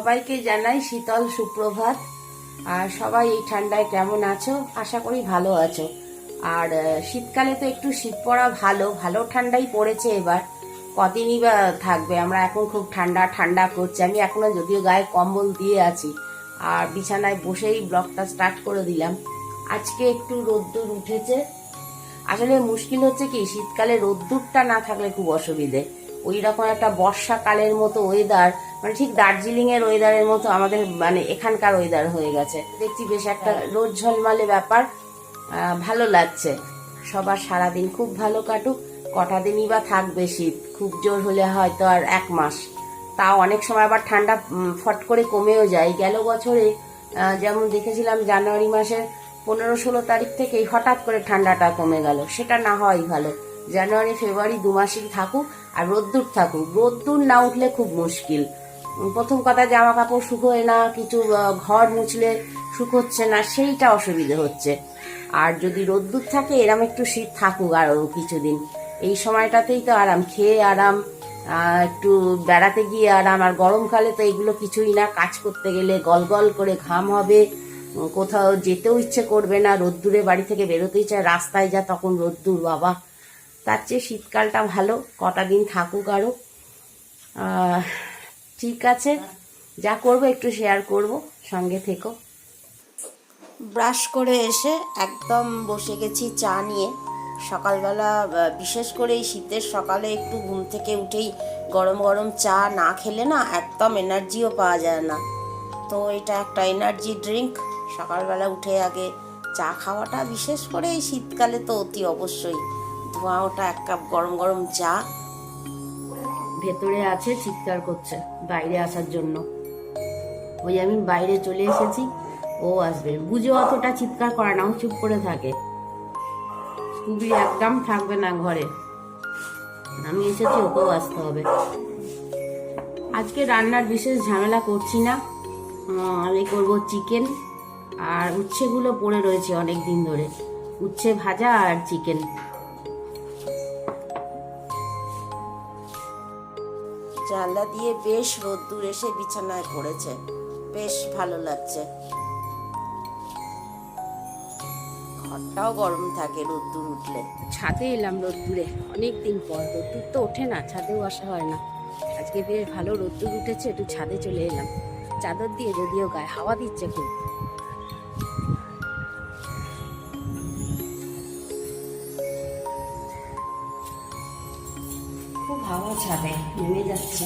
সবাইকে জানাই শীতল সুপ্রভাত। আর সবাই এই ঠান্ডায় কেমন আছো? আশা করি ভালো আছো। আর শীতকালে তো একটু শীত পড়া ভালো ভালো ঠান্ডাই পড়েছে এবার। কদিনই বা থাকবে, আমরা এখন খুব ঠান্ডা ঠান্ডা করছি আমি এখনও যদিও গায়ে কম্বল দিয়ে আছি। আর বিছানায় বসেই ব্লগটা স্টার্ট করে দিলাম। আজকে একটু রোদ্দুর উঠেছে। আসলে মুশকিল হচ্ছে কি, শীতকালে রোদ্দুরটা না থাকলে খুব অসুবিধে। ওই রকম একটা বর্ষাকালের মতো ওয়েদার মানে ঠিক দার্জিলিং এর ওয়েদারের মতো আমাদের মানে এখানকার ওয়েদার হয়ে গেছে। দেখছি বেশ একটা রোদ ঝলমালে ব্যাপার। ভালো লাগছে। সবার সারাদিন খুব ভালো কাটুক। কটা দিনই বা থাকবে শীত। খুব জোর হলে হয়তো আর এক মাস। তাও অনেক সময় আবার ঠান্ডা ফট করে কমেও যায়। গেল বছরে যেমন দেখেছিলাম জানুয়ারি মাসের পনেরো ষোলো তারিখ থেকেই হঠাৎ করে ঠান্ডাটা কমে গেল। সেটা না হওয়াই ভালো। জানুয়ারি ফেব্রুয়ারি দু মাসই থাকুক আর রোদ্দুর থাকুক। রোদ্দুর না উঠলে খুব মুশকিল। প্রথম কথা জামা কাপড় শুকোয় না কিছু ঘর মুছলে শুকোচ্ছে না সেইটা অসুবিধে হচ্ছে। আর যদি রোদ্দুর থাকে এরম একটু শীত থাকুক আরও কিছুদিন। এই সময়টাতেই তো আরাম খেয়ে আরাম একটু বেড়াতে গিয়ে আরাম। আর গরমকালে তো এগুলো কিছুই না। কাজ করতে গেলে গল গল করে ঘাম হবে কোথাও যেতেও ইচ্ছে করবে না। রোদ্দুরে বাড়ি থেকে বেরোতে ইচ্ছে রাস্তায় যা তখন রোদ্দুর বাবা। তার চেয়ে শীতকালটা ভালো কটা দিন থাকুক আরও। আহ, ঠিক আছে, যা করব একটু শেয়ার করব, সঙ্গে থেকো। ব্রাশ করে এসে একদম বসে গেছি চা নিয়ে। সকালবেলা বিশেষ করে এই শীতের সকালে একটু ঘুম থেকে উঠেই গরম গরম চা না খেলে না একদম এনার্জিও পাওয়া যায় না। তো এটা একটা এনার্জি ড্রিঙ্ক সকালবেলা উঠে আগে চা খাওয়াটা, বিশেষ করে এই শীতকালে তো অতি অবশ্যই। ধোঁয়া ওটা এক কাপ গরম গরম চা। ভেতরে আছে, চিৎকার করছে, বাইরে আসার জন্য। ওই আমি বাইরে চলে এসেছি, ও আসবে। বুঝে অতটা চিৎকার করে না, ও চুপ করে থাকে। স্কুবি একদম থাকবে না ঘরে। আমি এসেছি, ওকেও আসতে হবে। আজকে রান্নার বিশেষ ঝামেলা করছি না। আমি করব চিকেন, আর উচ্ছেগুলো পড়ে রয়েছে অনেক দিন ধরে। উচ্ছে ভাজা আর চিকেন। জানলা দিয়ে বেশ রোদ্দুর এসে বিছানায় পড়েছে। বেশ ভালো লাগছে। ঘরটাও গরম থাকে রোদ্দুর উঠলে। ছাদে এলাম রোদ্দুরে। অনেক দিন পর। রোদ্দুর তো ওঠে না, ছাদেও আসা হয় না। আজকে বেশ ভালো রোদ্দুর উঠেছে, একটু ছাদে চলে এলাম। চাদর দিয়ে যদিও গায়ে হাওয়া দিচ্ছে খুব। খুব হাওয়া ছাদে নেমে যাচ্ছে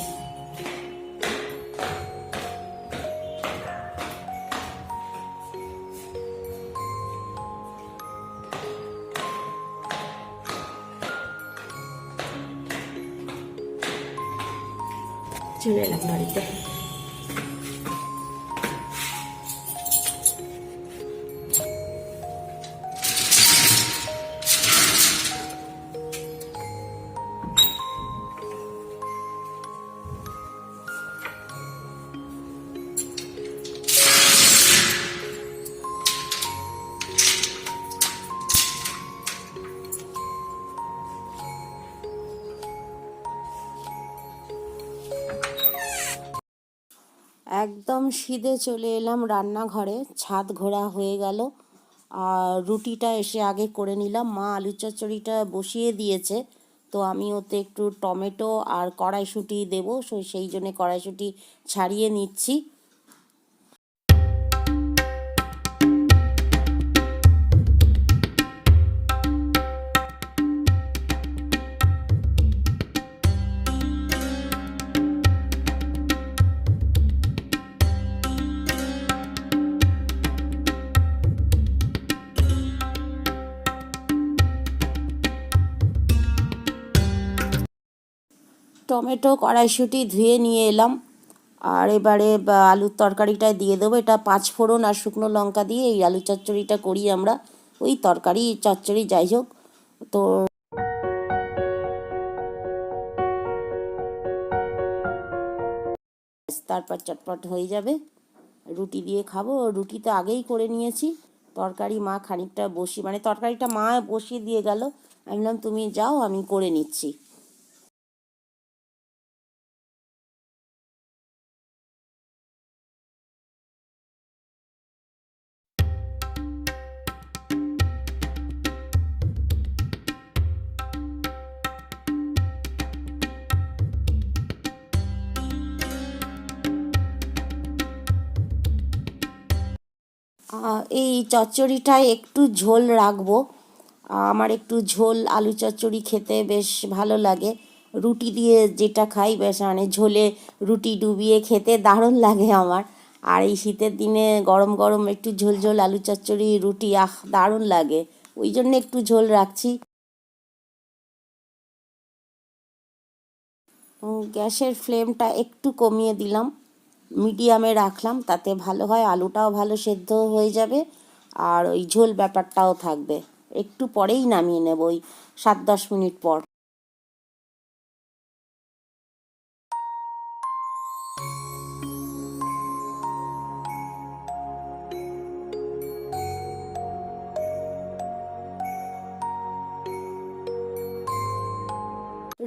চলে এলাম বাড়িতে একদম সিধে চলে এলাম রান্নাঘরে, ছাদ ঘোরা হয়ে গেল। আর রুটিটা এসে আগে করে নিলাম। মা আলু চচ্চড়িটা বসিয়ে দিয়েছে, তো আমি ওতে একটু টমেটো আর কড়াইশুঁটি দেবো সেই জন্যে কড়াইশুঁটি ছাড়িয়ে নিচ্ছি। টমেটো কড়াইশুঁটি ধুয়ে নিয়ে এলাম। আর এবারে আলুর তরকারিটা দিয়ে দেবো। এটা পাঁচ ফোড়ন আর শুকনো লঙ্কা দিয়ে এই আলু চচ্চড়িটা করি আমরা। ওই তরকারি, চচ্চড়ি যাই হোক। তো তারপর চটপট হয়ে যাবে। রুটি দিয়ে খাব। রুটি তো আগেই করে নিয়েছি। তরকারি মা খানিকটা বসি মানে তরকারিটা মা বসিয়ে দিয়ে গেল। আমি বললাম তুমি যাও, আমি করে নিচ্ছি। এই চচ্চড়িটায় একটু ঝোল রাখব। আমার একটু ঝোল, আলু চচ্চড়ি খেতে বেশ ভালো লাগে। রুটি দিয়ে যেটা খাই, বেশ মানে ঝোলে রুটি ডুবিয়ে খেতে দারুণ লাগে আমার। আর এই শীতের দিনে গরম গরম একটু ঝোল ঝোল, আলু চচ্চড়ি, রুটি, আহ, দারুণ লাগে। ওই জন্য একটু ঝোল রাখছি। গ্যাসের ফ্লেমটা একটু কমিয়ে দিলাম। মিডিয়ামে রাখলাম, তাতে ভালো হয়, আলুটাও ভালো সেদ্ধ হয়ে যাবে, আর ওই ঝোল ব্যাপারটাও থাকবে। একটু পরেই নামিয়ে নেব ওই সাত দশ মিনিট পর।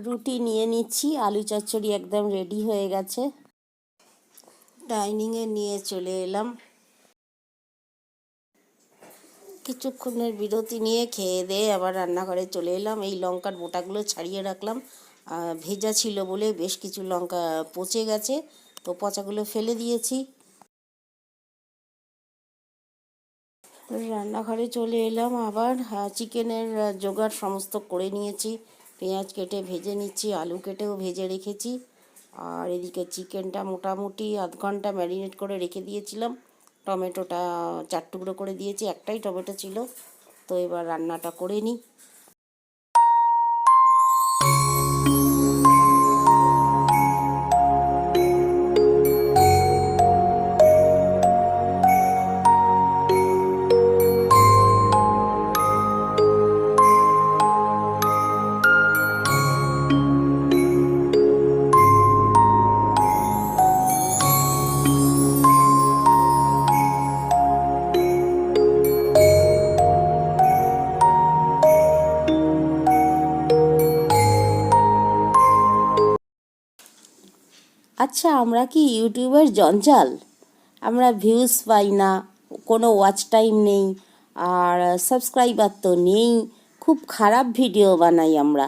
রুটি নিয়ে নিচ্ছি, আলু চচ্চড়ি একদম রেডি হয়ে গেছে। ডাইনিংয়ে নিয়ে চলে এলাম। কিছুক্ষণের বিরতি নিয়ে খেয়ে দিয়ে আবার রান্নাঘরে চলে এলাম। এই লঙ্কার বোটাগুলো ছাড়িয়ে রাখলাম। ভেজা ছিল বলে বেশ কিছু লঙ্কা পচে গেছে, তো পচাগুলো ফেলে দিয়েছি। রান্নাঘরে চলে এলাম আবার। চিকেনের জোগাড় সমস্ত করে নিয়েছি। পেঁয়াজ কেটে ভেজে নিচ্ছি, আলু কেটেও ভেজে রেখেছি। আর এদিকে চিকেনটা মোটামুটি আধ ঘণ্টা ম্যারিনেট করে রেখে দিয়েছিলাম। টমেটোটা চার টুকরো করে দিয়েছি, একটাই টমেটো ছিল। তো এবার রান্নাটা করে নিই। আচ্ছা আমরা কি ইউটিউবের জঞ্জাল? আমরা ভিউজ পাই না, কোনো ওয়াচ টাইম নেই, আর সাবস্ক্রাইবার তো নেই। খুব খারাপ ভিডিও বানাই আমরা।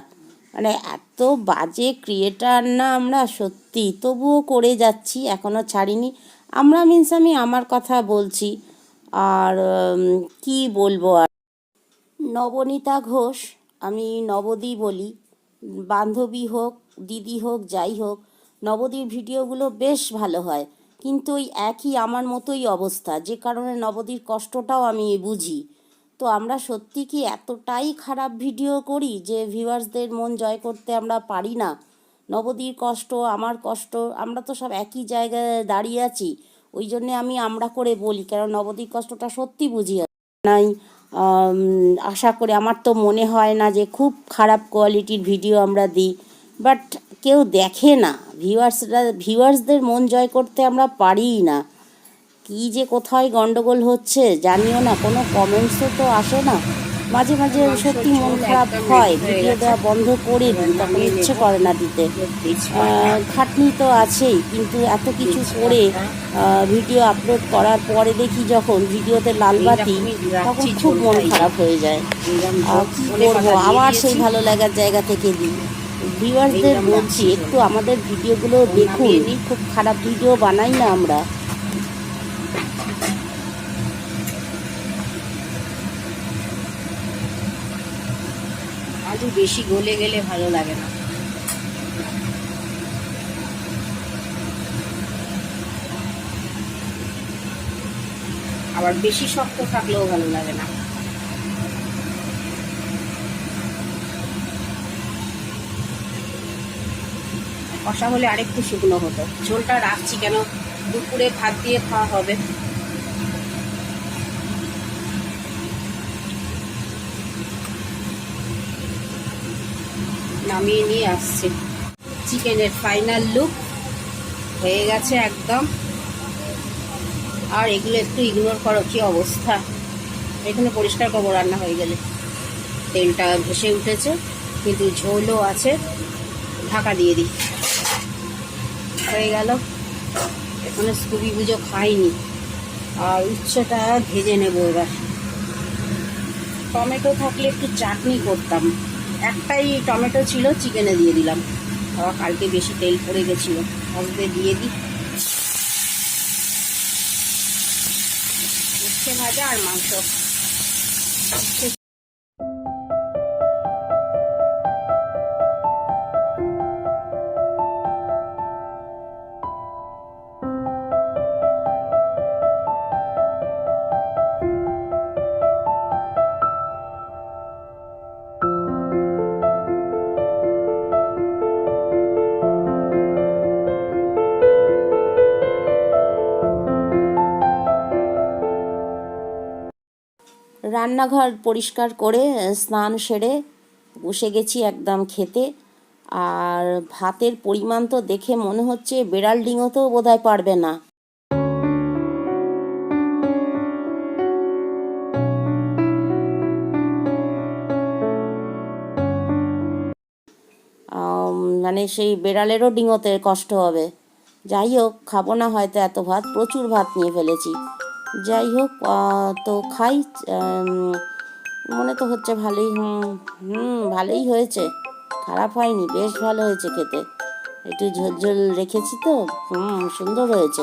মানে এত বাজে ক্রিয়েটার না আমরা সত্যি। তবুও করে যাচ্ছি এখনও ছাড়িনি। আমরা মিন্স আমি আমার কথা বলছি, আর কি বলব আর? নবনীতা ঘোষ, আমি নবদী বলি। বান্ধবী হোক, দিদি হোক, যাই হোক নবদীর ভিডিওগুলো বেশ ভালো হয়। কিন্তু ওই একই আমার মতোই অবস্থা। যে কারণে নবদীর কষ্টটাও আমি বুঝি। তো আমরা সত্যি কি এতটাই খারাপ ভিডিও করি যে ভিউয়ার্সদের মন জয় করতে আমরা পারি না? নবদীর কষ্ট, আমার কষ্ট, আমরা তো সব একই জায়গায় দাঁড়িয়ে আছি। ওই জন্যে আমি আমরা করে বলি কারণ নবদীর কষ্টটা সত্যি বুঝি নাই। আশা করে, আমার তো মনে হয় না যে খুব খারাপ কোয়ালিটির ভিডিও আমরা দিই। বাট কেউ দেখে না। ভিউয়ার্সরা ভিউয়ার্সদের মন জয় করতে আমরা পারিই না। কি যে কোথায় গন্ডগোল হচ্ছে জানিও না কোনো কমেন্টসও তো আসে না। মাঝে মাঝে সত্যি মন খারাপ হয় ভিডিও দেওয়া বন্ধ করে দিই তখন ইচ্ছে করে না দিতে। খাটনি তো আছেই কিন্তু এত কিছু করে ভিডিও আপলোড করার পরে দেখি যখন ভিডিওতে লালবাতি তখন খুব মন খারাপ হয়ে যায়। কি করব? আবার সেই ভালো লাগার জায়গা থেকে দিই। ভিউয়ার্সদের বলছি একটু আমাদের ভিডিওগুলো দেখুন। খুব খারাপ ভিডিও বানাই না আমরা। আলু বেশি গলে গেলে ভালো লাগে না। আবার বেশি শক্ত থাকলেও ভালো লাগে না। কষা হলে আরেকটু শুকনো হতো। ঝোলটা রাখছি কেন? দুপুরে ভাত দিয়ে খাওয়া হবে। নামিয়ে নিয়ে আসছে। চিকেনের ফাইনাল লুক হয়ে গেছে একদম। আর এগুলো একটু ইগনোর করো, কি অবস্থা? এখানে পরিষ্কার করব রান্না হয়ে গেলে। তেলটা ভেসে উঠেছে, কিন্তু ঝোলও আছে। ঢাকা দিয়ে দিই। হয়ে গেল। এখানে স্কুবি পুজো খাইনি। আর উচ্ছেটা ভেজে নেব এবার। টমেটো থাকলে একটু চাটনি করতাম। একটাই টমেটো ছিল, চিকেনে দিয়ে দিলাম। আবার কালকে বেশি তেল পড়ে গেছিল আজকে দিয়ে দিই। উচ্ছে ভাজা আর মাংস। রান্নাঘর পরিষ্কার করে স্নান সেরে বসে গেছি একদম খেতে। আর ভাতের পরিমাণ তো দেখে মনে হচ্ছে বেড়াল ডিঙোতেও বোধহয় পারবে না। মানে সেই বেড়ালেরও ডিঙোতে কষ্ট হবে। যাই হোক, খাব না হয়তো এত ভাত, প্রচুর ভাত নিয়ে ফেলেছি। যাই হোক তো খাই মনে তো হচ্ছে ভালোই হুম, ভালোই হয়েছে। খারাপ হয়নি, বেশ ভালো হয়েছে খেতে। একটু ঝোল ঝোল রেখেছি তো, হুম, সুন্দর হয়েছে।